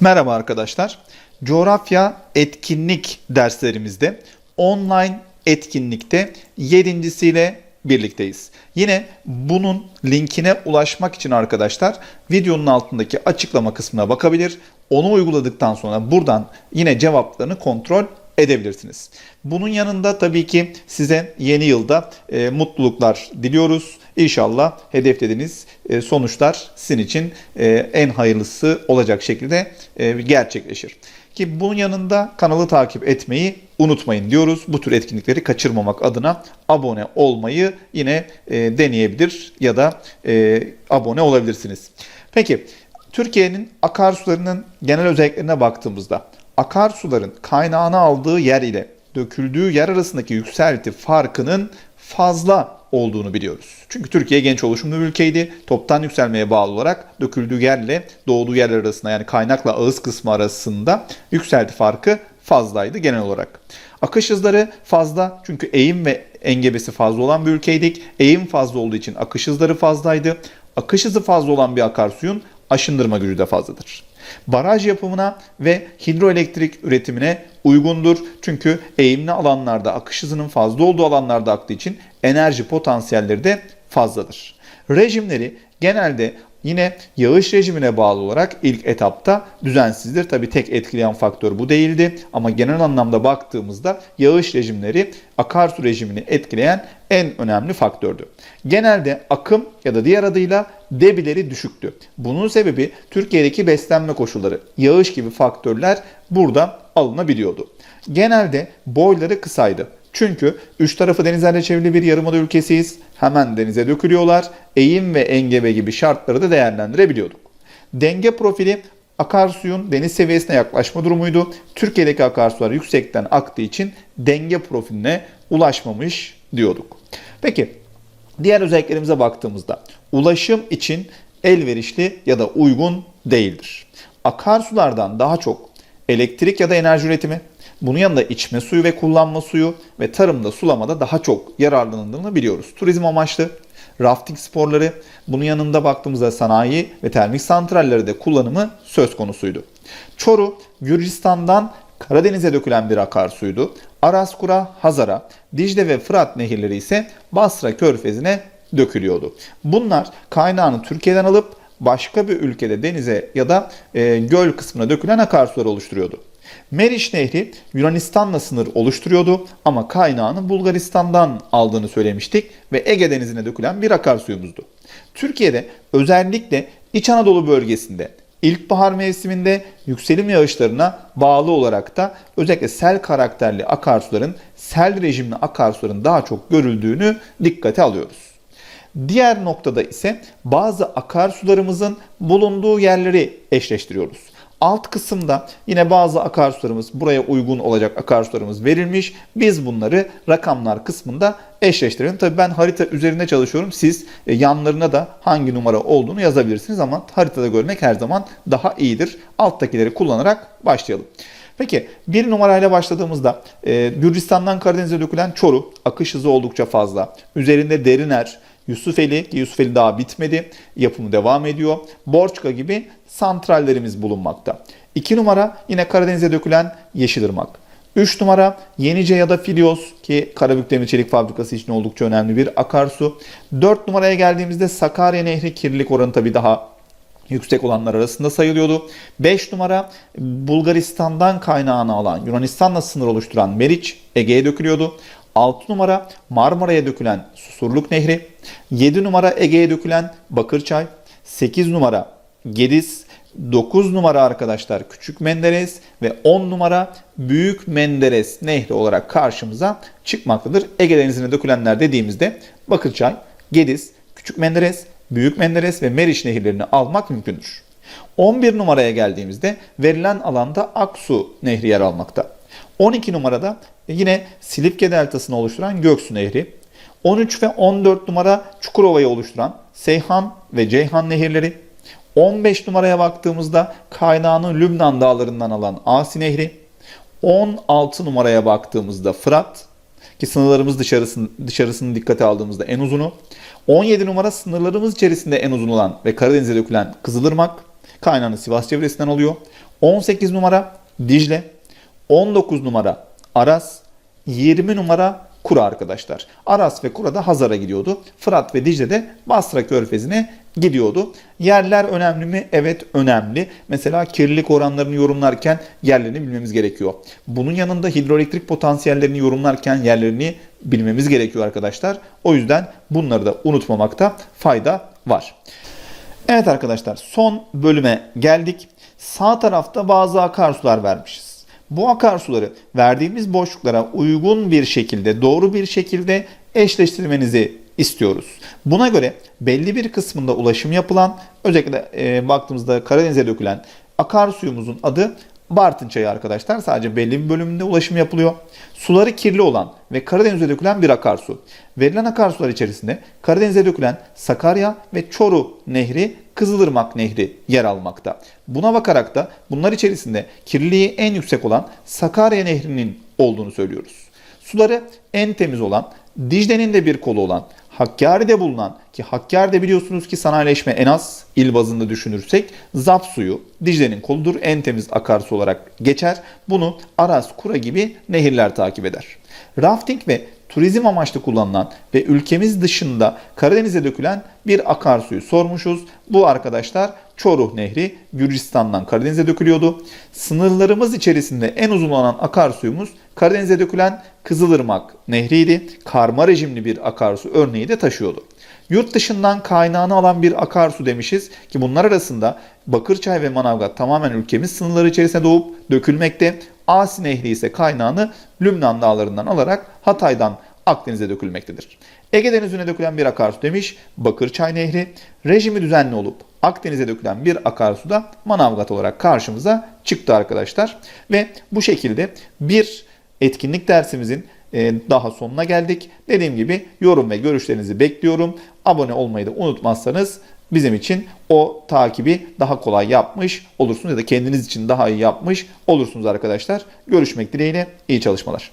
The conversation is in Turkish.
Merhaba arkadaşlar. Coğrafya etkinlik derslerimizde online etkinlikte yedincisiyle birlikteyiz. Yine bunun linkine ulaşmak için arkadaşlar videonun altındaki açıklama kısmına bakabilir. Onu uyguladıktan sonra buradan yine cevaplarını kontrol edebilirsiniz. Bunun yanında tabii ki size yeni yılda e, mutluluklar diliyoruz. İnşallah hedeflediğiniz e, sonuçlar sizin için e, en hayırlısı olacak şekilde e, gerçekleşir. Ki bunun yanında kanalı takip etmeyi unutmayın diyoruz. Bu tür etkinlikleri kaçırmamak adına abone olmayı yine e, deneyebilir ya da e, abone olabilirsiniz. Peki Türkiye'nin akarsularının genel özelliklerine baktığımızda akarsuların kaynağını aldığı yer ile döküldüğü yer arasındaki yükselti farkının fazla olduğunu biliyoruz. Çünkü Türkiye genç oluşumlu bir ülkeydi. Toptan yükselmeye bağlı olarak döküldüğü yerle doğduğu yer arasında yani kaynakla ağız kısmı arasında yükselti farkı fazlaydı genel olarak. Akış hızları fazla çünkü eğim ve engebesi fazla olan bir ülkeydik. Eğim fazla olduğu için akış hızları fazlaydı. Akış hızı fazla olan bir akarsuyun aşındırma gücü de fazladır. Baraj yapımına ve hidroelektrik üretimine uygundur. Çünkü eğimli alanlarda akış hızının fazla olduğu alanlarda aktığı için enerji potansiyelleri de fazladır. Rejimleri genelde yine yağış rejimine bağlı olarak ilk etapta düzensizdir. Tabi tek etkileyen faktör bu değildi ama genel anlamda baktığımızda yağış rejimleri akarsu rejimini etkileyen en önemli faktördü. Genelde akım ya da diğer adıyla debileri düşüktü. Bunun sebebi Türkiye'deki beslenme koşulları, yağış gibi faktörler burada alınabiliyordu. Genelde boyları kısaydı. Çünkü üç tarafı denizlerle çevrili bir yarımada ülkesiyiz. Hemen denize dökülüyorlar. Eğim ve engebe gibi şartları da değerlendirebiliyorduk. Denge profili akarsuyun deniz seviyesine yaklaşma durumuydu. Türkiye'deki akarsular yüksekten aktığı için denge profiline ulaşmamış diyorduk. Peki diğer özelliklerimize baktığımızda ulaşım için elverişli ya da uygun değildir. Akarsulardan daha çok elektrik ya da enerji üretimi, bunun yanında içme suyu ve kullanma suyu ve tarımda sulamada daha çok yararlanıldığını biliyoruz. Turizm amaçlı, rafting sporları, bunun yanında baktığımızda sanayi ve termik santralleri de kullanımı söz konusuydu. Çoru, Gürcistan'dan Karadeniz'e dökülen bir akarsuydu. Araskura, Hazara, Dicle ve Fırat nehirleri ise Basra körfezine dökülüyordu. Bunlar kaynağını Türkiye'den alıp başka bir ülkede denize ya da e, göl kısmına dökülen akarsular oluşturuyordu. Meriç Nehri Yunanistan'la sınır oluşturuyordu ama kaynağını Bulgaristan'dan aldığını söylemiştik ve Ege Denizi'ne dökülen bir akarsuyumuzdu. Türkiye'de özellikle İç Anadolu bölgesinde ilkbahar mevsiminde yükselim yağışlarına bağlı olarak da özellikle sel karakterli akarsuların, sel rejimli akarsuların daha çok görüldüğünü dikkate alıyoruz. Diğer noktada ise bazı akarsularımızın bulunduğu yerleri eşleştiriyoruz. Alt kısımda yine bazı akarsularımız, buraya uygun olacak akarsularımız verilmiş. Biz bunları rakamlar kısmında eşleştirelim. Tabii ben harita üzerinde çalışıyorum. Siz e, yanlarına da hangi numara olduğunu yazabilirsiniz ama haritada görmek her zaman daha iyidir. Alttakileri kullanarak başlayalım. Peki bir numarayla başladığımızda e, Gürcistan'dan Karadeniz'e dökülen Çoru akış hızı oldukça fazla. Üzerinde Deriner, Yusufeli Yusufeli daha bitmedi. Yapımı devam ediyor. Borçka gibi santrallerimiz bulunmakta. 2 numara yine Karadeniz'e dökülen Yeşilırmak. 3 numara Yenice ya da Filios ki Karabük Demir Çelik Fabrikası için oldukça önemli bir akarsu. 4 numaraya geldiğimizde Sakarya Nehri kirlilik oranı tabii daha yüksek olanlar arasında sayılıyordu. 5 numara Bulgaristan'dan kaynağını alan Yunanistan'la sınır oluşturan Meriç Ege'ye dökülüyordu. 6 numara Marmara'ya dökülen Susurluk Nehri, 7 numara Ege'ye dökülen Bakırçay, 8 numara Gediz, 9 numara arkadaşlar Küçük Menderes ve 10 numara Büyük Menderes Nehri olarak karşımıza çıkmaktadır. Ege Denizi'ne dökülenler dediğimizde Bakırçay, Gediz, Küçük Menderes, Büyük Menderes ve Meriç nehirlerini almak mümkündür. 11 numaraya geldiğimizde verilen alanda Aksu Nehri yer almakta. 12 numarada yine Silifke Deltası'nı oluşturan Göksu Nehri. 13 ve 14 numara Çukurova'yı oluşturan Seyhan ve Ceyhan nehirleri. 15 numaraya baktığımızda kaynağını Lübnan dağlarından alan Asi Nehri. 16 numaraya baktığımızda Fırat ki sınırlarımız dışarısını, dışarısını dikkate aldığımızda en uzunu. 17 numara sınırlarımız içerisinde en uzun olan ve Karadeniz'e dökülen Kızılırmak kaynağını Sivas çevresinden alıyor. 18 numara Dicle, 19 numara Aras, 20 numara Kura arkadaşlar. Aras ve Kura da Hazar'a gidiyordu. Fırat ve Dicle de Basra Körfezi'ne gidiyordu. Yerler önemli mi? Evet önemli. Mesela kirlilik oranlarını yorumlarken yerlerini bilmemiz gerekiyor. Bunun yanında hidroelektrik potansiyellerini yorumlarken yerlerini bilmemiz gerekiyor arkadaşlar. O yüzden bunları da unutmamakta fayda var. Evet arkadaşlar son bölüme geldik. Sağ tarafta bazı akarsular vermişiz. Bu akarsuları verdiğimiz boşluklara uygun bir şekilde, doğru bir şekilde eşleştirmenizi istiyoruz. Buna göre belli bir kısmında ulaşım yapılan, özellikle e, baktığımızda Karadeniz'e dökülen akarsuyumuzun adı Bartın Çayı arkadaşlar. Sadece belli bir bölümünde ulaşım yapılıyor. Suları kirli olan ve Karadeniz'e dökülen bir akarsu. Verilen akarsular içerisinde Karadeniz'e dökülen Sakarya ve Çoruh Nehri, Kızılırmak Nehri yer almakta. Buna bakarak da bunlar içerisinde kirliliği en yüksek olan Sakarya Nehri'nin olduğunu söylüyoruz. Suları en temiz olan, Dicle'nin de bir kolu olan, Hakkari'de bulunan ki Hakkari'de biliyorsunuz ki sanayileşme en az il bazında düşünürsek ZAP suyu Dicle'nin koludur. En temiz akarsu olarak geçer. Bunu Aras, Kura gibi nehirler takip eder. Rafting ve turizm amaçlı kullanılan ve ülkemiz dışında Karadeniz'e dökülen bir akarsuyu sormuşuz. Bu arkadaşlar Çoruh Nehri Gürcistan'dan Karadeniz'e dökülüyordu. Sınırlarımız içerisinde en uzun olan akarsuyumuz Karadeniz'e dökülen Kızılırmak Nehri'ydi. Karma rejimli bir akarsu örneği de taşıyordu. Yurt dışından kaynağını alan bir akarsu demişiz ki bunlar arasında Bakırçay ve Manavgat tamamen ülkemiz sınırları içerisinde doğup dökülmekte. Asi Nehri ise kaynağını Lübnan dağlarından alarak Hatay'dan Akdeniz'e dökülmektedir. Ege Denizi'ne dökülen bir akarsu demiş Bakırçay Nehri. Rejimi düzenli olup Akdeniz'e dökülen bir akarsu da Manavgat olarak karşımıza çıktı arkadaşlar. Ve bu şekilde bir etkinlik dersimizin e, daha sonuna geldik. Dediğim gibi yorum ve görüşlerinizi bekliyorum. Abone olmayı da unutmazsanız bizim için o takibi daha kolay yapmış olursunuz ya da kendiniz için daha iyi yapmış olursunuz arkadaşlar. Görüşmek dileğiyle iyi çalışmalar.